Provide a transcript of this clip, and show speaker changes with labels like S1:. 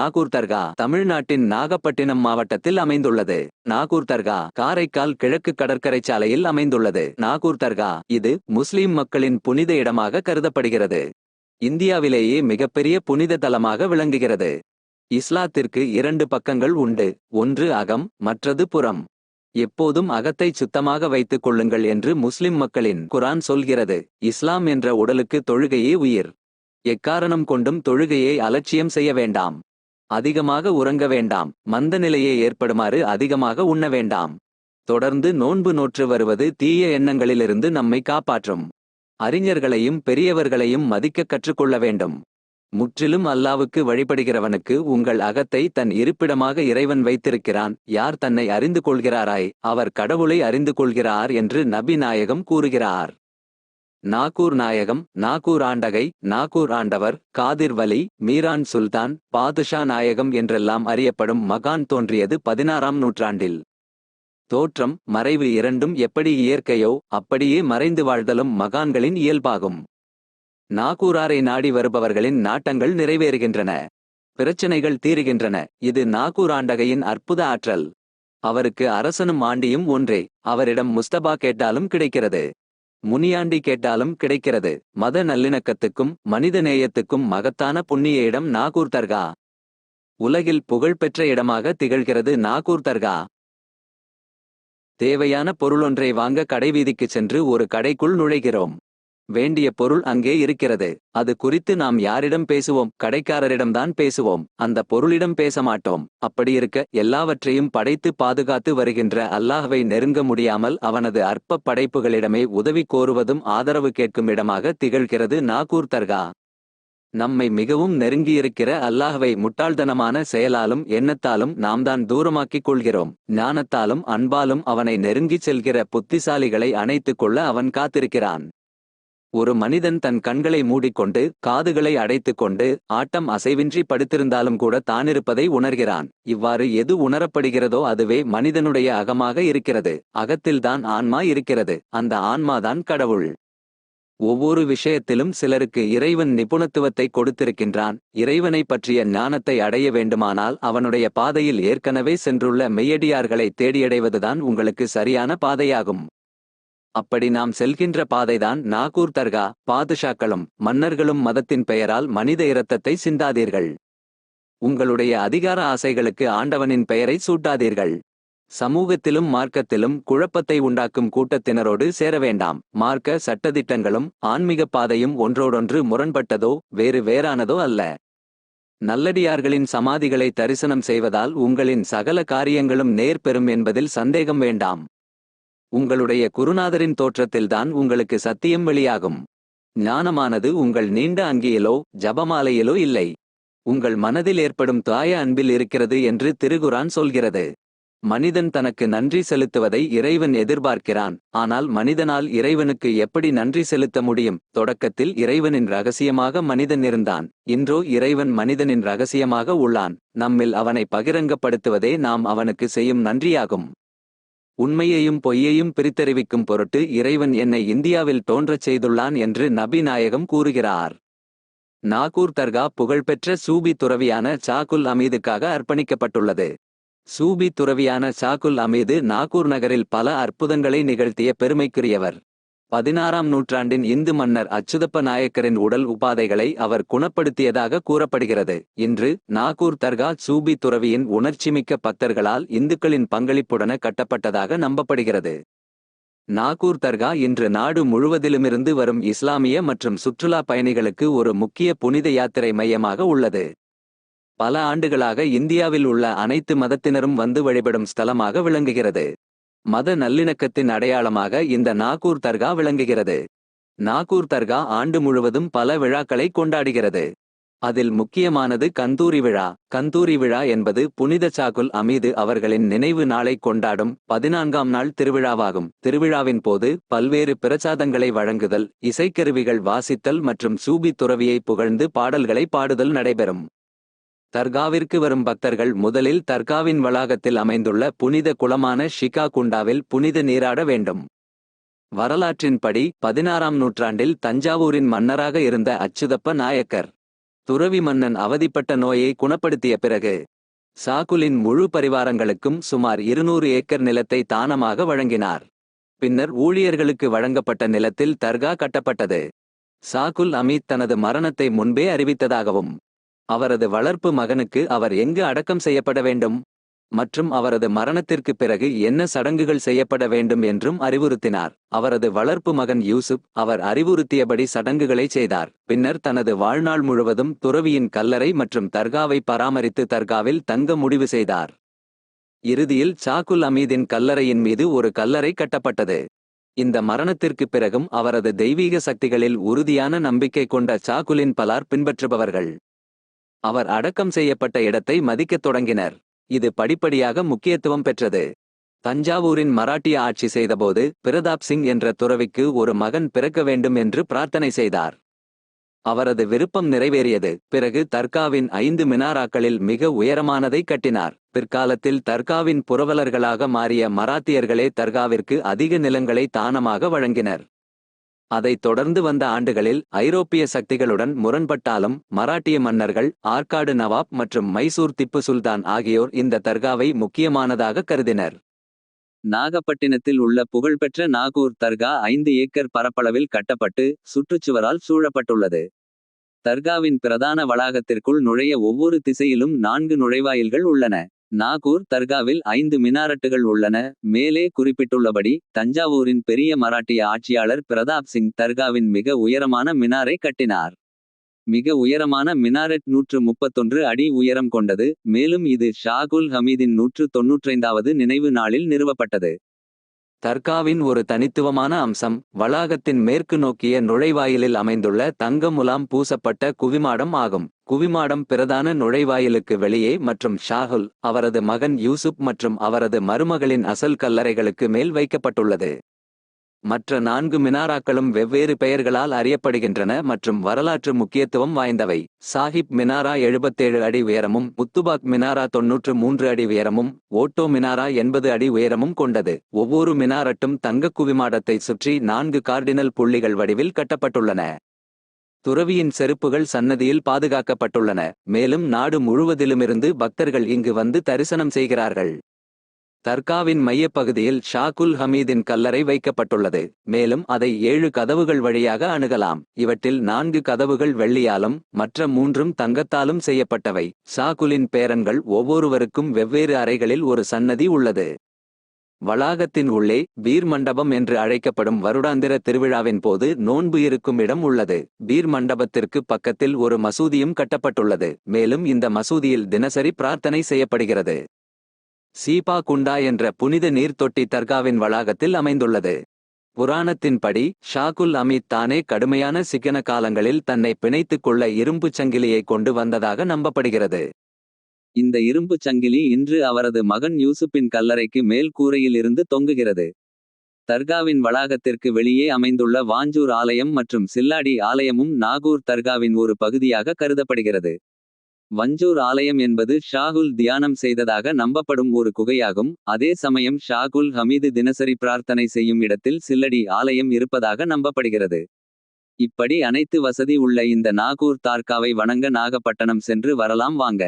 S1: நாகூர் தர்கா தமிழ்நாட்டின் நாகப்பட்டினம் மாவட்டத்தில் அமைந்துள்ளது. நாகூர் தர்கா காரைக்கால் கிழக்கு கடற்கரை சாலையில் அமைந்துள்ளது. நாகூர் தர்கா இது முஸ்லிம் மக்களின் புனித இடமாக கருதப்படுகிறது. இந்தியாவிலேயே மிகப்பெரிய புனித தலமாக விளங்குகிறது. இஸ்லாத்திற்கு இரண்டு பக்கங்கள் உண்டு. ஒன்று அகம் மற்றது புறம். எப்போதும் அகத்தை சுத்தமாக வைத்துக் கொள்ளுங்கள் என்று முஸ்லிம் மக்களின் குரான் சொல்கிறது. இஸ்லாம் என்ற உடலுக்கு தொழுகையே உயிர். எக்காரணம் கொண்டும் தொழுகையை அலட்சியம் செய்ய வேண்டாம். அதிகமாக உறங்க வேண்டாம். மந்த நிலையே ஏற்படுமாறு அதிகமாக உண்ண வேண்டாம். தொடர்ந்து நோன்பு நோற்று வருவது தீய எண்ணங்களிலிருந்து நம்மை காப்பாற்றும். அறிஞர்களையும் பெரியவர்களையும் மதிக்க கற்றுக்கொள்ள வேண்டும். முற்றிலும் அல்லாவுக்கு வழிபடுகிறவனுக்கு உங்கள் அகத்தை தன் இருப்பிடமாக இறைவன் வைத்திருக்கிறான். யார் தன்னை அறிந்து கொள்கிறாராய்? அவர் கடவுளை அறிந்து கொள்கிறார் என்று நபி நாயகம் கூறுகிறார். நாகூர் நாயகம் நாகூர் ஆண்டகை நாகூர் ஆண்டவர் காதிர் வலி மீரான் சுல்தான் பாதுஷா நாயகம் என்றெல்லாம் அறியப்படும் மகான் தோன்றியது பதினாறாம் நூற்றாண்டில். தோற்றம் மறைவு இரண்டும் எப்படி இயற்கையோ அப்படியே மறைந்து வாழ்தலும் மகான்களின் இயல்பாகும். நாகூராரை நாடி வருபவர்களின் நாட்டங்கள் நிறைவேறுகின்றன. பிரச்சனைகள் தீருகின்றன. இது நாகூர் ஆண்டகையின் அற்புத ஆற்றல். அவருக்கு அரசனும் ஆண்டியும் ஒன்றே. அவரிடம் முஸ்தபா கேட்டாலும் கிடைக்கிறது. முனியாண்டி கேட்டாலும் கிடைக்கிறது. மத நல்லிணக்கத்துக்கும் மனித நேயத்துக்கும் மகத்தான புண்ணிய இடம் நாகூர் தர்கா. உலகில் புகழ்பெற்ற இடமாக திகழ்கிறது நாகூர் தர்கா. தேவையான பொருளொன்றை வாங்க கடைவீதிக்கு சென்று ஒரு கடைக்குள் நுழைகிறோம். வேண்டிய பொருள் அங்கே இருக்கிறது. அது குறித்து நாம் யாரிடம் பேசுவோம்? கடைக்காரரிடம்தான் பேசுவோம். அந்த பொருளிடம் பேச மாட்டோம். அப்படியிருக்க எல்லாவற்றையும் படைத்து பாதுகாத்து வருகின்ற அல்லாஹ்வை நெருங்க முடியாமல் அவனது அற்ப படைப்புகளிடமே உதவி கோருவதும் ஆதரவு கேட்கும் இடமாக திகழ்கிறது நாகூர் தர்கா. நம்மை மிகவும் நெருங்கியிருக்கிற அல்லாஹ்வை முட்டாள்தனமான செயலாலும் எண்ணத்தாலும் நாம் தான் தூரமாக்கிக் கொள்கிறோம். ஞானத்தாலும் அன்பாலும் அவனை நெருங்கிச் செல்கிற புத்திசாலிகளை அணைத்துக் கொள்ள அவன் காத்திருக்கிறான். ஒரு மனிதன் தன் கண்களை மூடிக்கொண்டு காதுகளை அடைத்துக் கொண்டு ஆட்டம் அசைவின்றி படுத்திருந்தாலும் கூட தானிருப்பதை உணர்கிறான். இவ்வாறு எது உணரப்படுகிறதோ அதுவே மனிதனுடைய அகமாக இருக்கிறது. அகத்தில்தான் ஆன்மா இருக்கிறது. அந்த ஆன்மாதான் கடவுள். ஒவ்வொரு விஷயத்திலும் சிலருக்கு இறைவன் நிபுணத்துவத்தை கொடுத்திருக்கின்றான். இறைவனை பற்றிய ஞானத்தை அடைய வேண்டுமானால் அவனுடைய பாதையில் ஏற்கனவே சென்றுள்ள மெய்யடியார்களை தேடியடைவதுதான் உங்களுக்கு சரியான பாதையாகும். அப்படி நாம் செல்கின்ற பாதைதான் நாகூர் தர்கா பாதுஷாக்களும் மன்னர்களும் மதத்தின் பெயரால் மனித இரத்தத்தை சிந்தாதீர்கள். உங்களுடைய அதிகார ஆசைகளுக்கு ஆண்டவனின் பெயரை சூட்டாதீர்கள். சமூகத்திலும் மார்க்கத்திலும் குழப்பத்தை உண்டாக்கும் கூட்டத்தினரோடு சேர வேண்டாம். மார்க்க சட்டதிட்டங்களும் ஆன்மீக பாதையும் ஒன்றோடொன்று முரண்பட்டதோ வேறு வேறானதோ அல்ல. நல்லடியார்களின் சமாதிகளை தரிசனம் செய்வதால் உங்களின் சகல காரியங்களும் நேர் பெறும் என்பதில் சந்தேகம் வேண்டாம். உங்களுடைய குருநாதரின் தோற்றத்தில்தான் உங்களுக்கு சத்தியம் வெளியாகும். ஞானமானது உங்கள் நீண்ட அங்கியிலோ ஜபமாலையிலோ இல்லை. உங்கள் மனதில் ஏற்படும் தாய அன்பில் இருக்கிறது என்று திருகுரான் சொல்கிறது. மனிதன் தனக்கு நன்றி செலுத்துவதை இறைவன் எதிர்பார்க்கிறான். ஆனால் மனிதனால் இறைவனுக்கு எப்படி நன்றி செலுத்த முடியும்? தொடக்கத்தில் இறைவனின் ரகசியமாக மனிதன் இருந்தான். இன்றோ இறைவன் மனிதனின் ரகசியமாக உள்ளான். நம்மில் அவனை பகிரங்கப்படுத்துவதே நாம் அவனுக்கு செய்யும் நன்றியாகும். உண்மையையும் பொய்யையும் பிரித்தறிவிக்கும் பொருட்டு இறைவன் என்னை இந்தியாவில் தோன்றச் செய்துள்ளான் என்று நபி நாயகம் கூறுகிறார். நாகூர் தர்கா புகழ்பெற்ற சூபி துறவியான சாகுல் அமீதுக்காக அர்ப்பணிக்கப்பட்டுள்ளது. சூபி துறவியான சாகுல் அமீது நாகூர் நகரில் பல அற்புதங்களை நிகழ்த்திய பெருமைக்குரியவர். பதினாறாம் நூற்றாண்டின் இந்து மன்னர் அச்சுதப்ப நாயக்கரின் உடல் உபாதைகளை அவர் குணப்படுத்தியதாக கூறப்படுகிறது. இன்று நாகூர் தர்கா சூபி துறவியின் உணர்ச்சிமிக்க பக்தர்களால் இந்துக்களின் பங்களிப்புடன கட்டப்பட்டதாக நம்பப்படுகிறது. நாகூர் தர்கா இன்று நாடு முழுவதிலுமிருந்து வரும் இஸ்லாமிய மற்றும் சுற்றுலா பயணிகளுக்கு ஒரு முக்கிய புனித யாத்திரை மையமாக உள்ளது. பல ஆண்டுகளாக இந்தியாவில் உள்ள அனைத்து மதத்தினரும் வந்து வழிபடும் ஸ்தலமாக விளங்குகிறது. மத நல்லிணக்கத்தின் அடையாளமாக இந்த நாகூர் தர்கா விளங்குகிறது. நாகூர் தர்கா ஆண்டு முழுவதும் பல விழாக்களை கொண்டாடுகிறது. அதில் முக்கியமானது கந்தூரி விழா. கந்தூரி விழா என்பது புனித சாகுல் அமீது அவர்களின் நினைவு நாளை கொண்டாடும் பதினான்காம் நாள் திருவிழாவாகும். திருவிழாவின் போது பல்வேறு பிரசாதங்களை வழங்குதல் இசைக்கருவிகள் வாசித்தல் மற்றும் சூபி துறவியை புகழ்ந்து பாடல்களை பாடுதல் நடைபெறும். தர்காவிற்கு வரும் பக்தர்கள் முதலில் தர்காவின் வளாகத்தில் அமைந்துள்ள புனித குளமான ஷிகா குண்டாவில் புனித நீராட வேண்டும். வரலாற்றின்படி பதினாறாம் நூற்றாண்டில் தஞ்சாவூரின் மன்னராக இருந்த அச்சுதப்ப நாயக்கர் துறவி மன்னன் அவதிப்பட்ட நோயை குணப்படுத்திய பிறகு சாகுலின் முழு பரிவாரங்களுக்கும் சுமார் இருநூறு ஏக்கர் நிலத்தை தானமாக வழங்கினார். பின்னர் ஊழியர்களுக்கு வழங்கப்பட்ட நிலத்தில் தர்கா கட்டப்பட்டது. சாகுல் அமீத் தனது மரணத்தை முன்பே அறிவித்ததாகவும் அவரது வளர்ப்பு மகனுக்கு அவர் எங்கு அடக்கம் செய்யப்பட வேண்டும்? மற்றும் அவரது மரணத்திற்கு பிறகு என்ன சடங்குகள் செய்யப்பட வேண்டும் என்றும் அறிவுறுத்தினார். அவரது வளர்ப்பு மகன் யூசுப் அவர் அறிவுறுத்தியபடி சடங்குகளை செய்தார். பின்னர் தனது வாழ்நாள் முழுவதும் துறவியின் கல்லறை மற்றும் தர்காவை பராமரித்து தர்காவில் தங்க முடிவு செய்தார். இறுதியில் சாகுல் அமீதின் கல்லறையின் மீது ஒரு கல்லறை கட்டப்பட்டது. இந்த மரணத்திற்குப் பிறகும் அவரது தெய்வீக சக்திகளில் உறுதியான நம்பிக்கை கொண்ட சாகுலின் பலார் பின்பற்றுபவர்கள். அவர் அடக்கம் செய்யப்பட்ட இடத்தை மதிக்கத் தொடங்கினர். இது படிப்படியாக முக்கியத்துவம் பெற்றது. தஞ்சாவூரின் மராட்டிய ஆட்சி செய்தபோது பிரதாப் சிங் என்ற துறவிக்கு ஒரு மகன் பிறக்க வேண்டும் என்று பிரார்த்தனை செய்தார். அவரது விருப்பம் நிறைவேறியது. பிறகு தர்காவின் ஐந்து மினாராக்களில் மிக உயரமானதை கட்டினார். பிற்காலத்தில் தர்காவின் புரவலர்களாக மாறிய மராத்தியர்களே தர்காவிற்கு அதிக நிலங்களை தானமாக வழங்கினர். அதைத் தொடர்ந்து வந்த ஆண்டுகளில் ஐரோப்பிய சக்திகளுடன் முரண்பட்டாலும் மராட்டிய மன்னர்கள் ஆற்காடு நவாப் மற்றும் மைசூர் திப்பு சுல்தான் ஆகியோர் இந்த தர்காவை முக்கியமானதாக கருதினர். நாகப்பட்டினத்தில் உள்ள புகழ்பெற்ற நாகூர் தர்கா ஐந்து ஏக்கர் பரப்பளவில் கட்டப்பட்டு சுற்றுச்சுவரால் சூழப்பட்டுள்ளது. தர்காவின் பிரதான வளாகத்திற்குள் நுழைய ஒவ்வொரு திசையிலும் நான்கு நுழைவாயில்கள் உள்ளன. நாகூர் தர்காவில் ஐந்து மினாரட்டுகள் உள்ளன. மேலே குறிப்பிட்டுள்ளபடி தஞ்சாவூரின் பெரிய மராட்டிய ஆட்சியாளர் பிரதாப் சிங் தர்காவின் மிக உயரமான மினாரை கட்டினார். மிக உயரமான மினாரெட் நூற்று முப்பத்தொன்று அடி உயரம் கொண்டது. மேலும் இது ஷாகுல் ஹமீதின் நூற்று தொன்னூற்றைந்தாவது நினைவு நாளில் நிறுவப்பட்டது. தர்காவின் ஒரு தனித்துவமான அம்சம் வளாகத்தின் மேற்கு நோக்கிய நுழைவாயிலில் அமைந்துள்ள தங்க முலாம் பூசப்பட்ட குவிமாடம் ஆகும். குவிமாடம் பிரதான நுழைவாயிலுக்கு வெளியே மற்றும் ஷாகுல் அவரது மகன் யூசுப் மற்றும் அவரது மருமகளின் அசல் கல்லறைகளுக்கு மேல் வைக்கப்பட்டுள்ளது. மற்ற நான்கு மினாராக்களும் வெவ்வேறு பெயர்களால் அறியப்படுகின்றன மற்றும் வரலாற்று முக்கியத்துவம் வாய்ந்தவை. சாஹிப் மினாரா எழுபத்தேழு அடி உயரமும் முத்துபாக் மினாரா தொன்னூற்று மூன்று அடி உயரமும் ஓட்டோ மினாரா எண்பது அடி உயரமும் கொண்டது. ஒவ்வொரு மினாரட்டும் தங்கக் குவிமாடத்தை சுற்றி நான்கு கார்டினல் புள்ளிகள் வடிவில் கட்டப்பட்டுள்ளன. துறவியின் செருப்புகள் சன்னதியில் பாதுகாக்கப்பட்டுள்ளன. மேலும் நாடு முழுவதிலுமிருந்து பக்தர்கள் இங்கு வந்து தரிசனம் செய்கிறார்கள். தர்காவின் மையப்பகுதியில் ஷாகுல் ஹமீதின் கல்லறை வைக்கப்பட்டுள்ளது. மேலும் அதை ஏழு கதவுகள் வழியாக அணுகலாம். இவற்றில் நான்கு கதவுகள் வெள்ளியாலும் மற்ற மூன்றும் தங்கத்தாலும் செய்யப்பட்டவை. ஷாகுலின் பேரன்கள் ஒவ்வொருவருக்கும் வெவ்வேறு அறைகளில் ஒரு சன்னதி உள்ளது. வளாகத்தின் உள்ளே பீர் மண்டபம் என்று அழைக்கப்படும் வருடாந்திர திருவிழாவின் போது நோன்பு இருக்கும் இடம் உள்ளது. பீர் மண்டபத்திற்கு பக்கத்தில் ஒரு மசூதியும் கட்டப்பட்டுள்ளது. மேலும் இந்த மசூதியில் தினசரி பிரார்த்தனை செய்யப்படுகிறது. சீபா குண்டா என்ற புனித நீர்த்தொட்டி தர்காவின் வளாகத்தில் அமைந்துள்ளது. புராணத்தின்படி ஷாகுல் அமீத் தானே கடுமையான சிக்கன காலங்களில் தன்னை பிணைத்துக் கொள்ள இரும்புச் சங்கிலியை கொண்டு வந்ததாக நம்பப்படுகிறது. இந்த இரும்புச் சங்கிலி இன்று அவரது மகன் யூசுப்பின் கல்லறைக்கு மேல் கூரையில் இருந்து தொங்குகிறது. தர்காவின் வளாகத்திற்கு வெளியே அமைந்துள்ள வாஞ்சூர் ஆலயம் மற்றும் சில்லாடி ஆலயமும் நாகூர் தர்காவின் ஒரு பகுதியாக கருதப்படுகிறது. வஞ்சூர் ஆலயம் என்பது ஷாகுல் தியானம் செய்ததாக நம்பப்படும் ஒரு குகையாகும். அதே சமயம் ஷாகுல் ஹமீது தினசரி பிரார்த்தனை செய்யும் இடத்தில் சில்லடி ஆலயம் இருப்பதாக நம்பப்படுகிறது. இப்படி அனைத்து வசதி உள்ள இந்த நாகூர் தார்காவை வணங்க நாகப்பட்டணம் சென்று வரலாம் வாங்க.